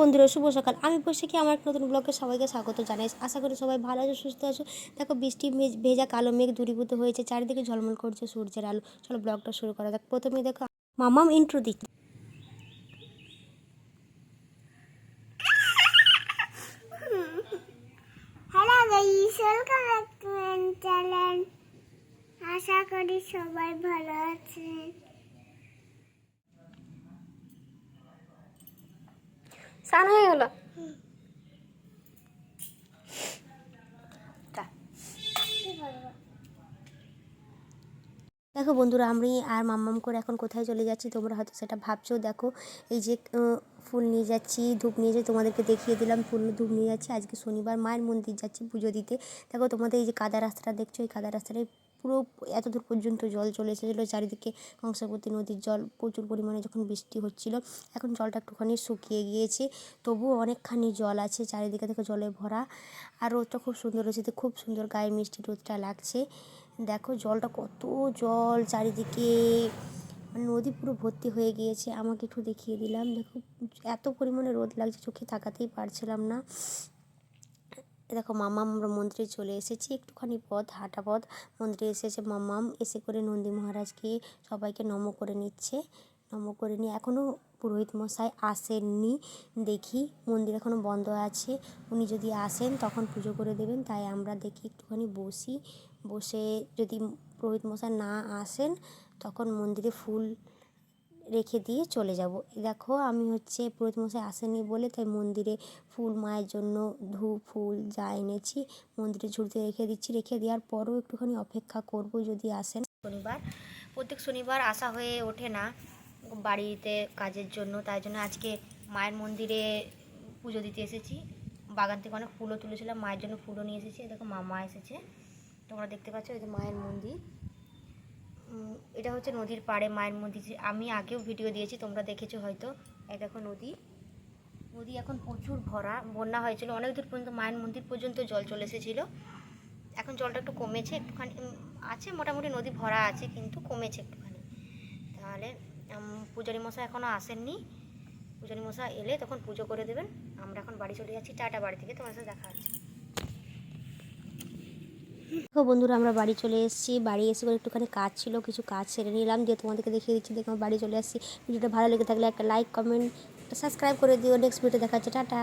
বন্ধুরা, শুভ সকাল। আমি কি আমার নতুন ব্লগে সবাইকে স্বাগত জানাই আশা করি সবাই ভালো আছো, সুস্থ আছো। দেখো, বৃষ্টি ভেজা কালো মেঘ দূরীভূত হয়েছে, চারিদিকে ঝলমল করছে সূর্যের আলো। চলো, ব্লগটা শুরু করা যাক। প্রথমে দেখো, মামাম ইন্ট্রো দিচ্ছে আশা করি সবাই ভালো আছে স্নান হয়ে গেল। দেখো বন্ধুরা, আমি আর মাম্মাম করে এখন কোথায় চলে যাচ্ছি, তোমরা হয়তো সেটা ভাবছ। দেখো, এই যে ফুল নিয়ে যাচ্ছি, ধূপ নিয়ে যাচ্ছি, তোমাদেরকে দেখিয়ে দিলাম, ফুল ধূপ নিয়ে যাচ্ছি। আজকে শনিবার, মায়ের মন্দির যাচ্ছি পুজো দিতে। দেখো, তোমাদের এই যে কাদা রাস্তাটা দেখছ, এই কাদা রাস্তাটায় পুরো এত দূর পর্যন্ত জল চলে এসেছিল, চারিদিকে কংসাবতী নদীর জল প্রচুর পরিমাণে যখন বৃষ্টি হচ্ছিল, এখন জলটা একটুখানি শুকিয়ে গিয়েছে। তবুও অনেকখানি জল আছে, চারিদিকে দেখো জলে ভরা। আর রোদটা খুব সুন্দর হয়েছে খুব সুন্দর গায়ে মিষ্টি রোদটা লাগছে। দেখো জলটা কত জল, চারিদিকে মানে নদী পুরো ভর্তি হয়ে গিয়েছে। আমাকে একটু দেখিয়ে দিলাম। দেখো এত পরিমাণে রোদ লাগছে, চোখে তাকাতেই পারছিলাম না। দেখো মামাম আমরা মন্দিরে চলে এসেছি। একটুখানি পথ, হাঁটা পথ। মন্দিরে এসেছে মামাম এসে করে নন্দী মহারাজকে সবাইকে নম করে নিচ্ছে। নম করে নিয়ে এখনও পুরোহিত মশাই আসেননি। দেখি মন্দির এখনও বন্ধ আছে। উনি যদি আসেন তখন পুজো করে দেবেন। তাই আমরা দেখি একটুখানি বসি। বসে যদি পুরোহিত মশাই না আসেন তখন মন্দিরে ফুল রেখে দিয়ে চলে যাব। দেখো, আমি হচ্ছে পুরোহিত মশাই আসেনি বলে তাই মন্দিরে ফুল, মায়ের জন্য ধূপ, ফুল যা এনেছি মন্দিরে ঝুড়িতে রেখে দিচ্ছি। রেখে দেওয়ার পরও একটুখানি অপেক্ষা করব যদি আসেন। শনিবার, প্রত্যেক শনিবার আসা হয়ে ওঠে না বাড়িতে কাজের জন্য, তাই জন্য আজকে মায়ের মন্দিরে পুজো দিতে এসেছি। বাগান থেকে অনেক ফুলও তুলেছিলাম, মায়ের জন্য ফুলও নিয়ে এসেছি। দেখো, মামা এসেছে। তোমরা দেখতে পাচ্ছ, এই যে মায়ের মন্দির। এটা হচ্ছে নদীর পাড়ে, মায়ের মন্দির আমি আগেও ভিডিও দিয়েছি, তোমরা দেখেছ হয়তো। এই দেখো নদী। নদী এখন প্রচুর ভরা, বন্যা হয়েছিল। অনেক দূর পর্যন্ত মায়ের মন্দির পর্যন্ত জল চলে এসেছিল। এখন জলটা একটু কমেছে, একটুখানি আছে মোটামুটি নদী ভরা আছে, কিন্তু কমেছে একটুখানি। তাহলে পূজারি মশাই এখনও আসেননি। পূজারি মশাই এলে তখন পুজো করে দেবেন। আমরা এখন বাড়ি চলে যাচ্ছি, টাটা বাড়ি থেকে। তোমার সাথে দেখা হচ্ছে। দেখো বন্ধুরা, আমরা বাড়ি চলে এসেছি। বাড়ি এসে করে একটুখানি কাজ ছিল, কিছু কাজ সেরে নিলাম। দিয়ে তোমাদেরকে দেখিয়ে দিচ্ছি, দেখো বাড়ি চলে আসছি। ভিডিওটা ভালো লেগে থাকলে একটা লাইক কমেন্ট সাবস্ক্রাইব করে দিও। নেক্সট ভিডিও দেখা হচ্ছে, টাটা।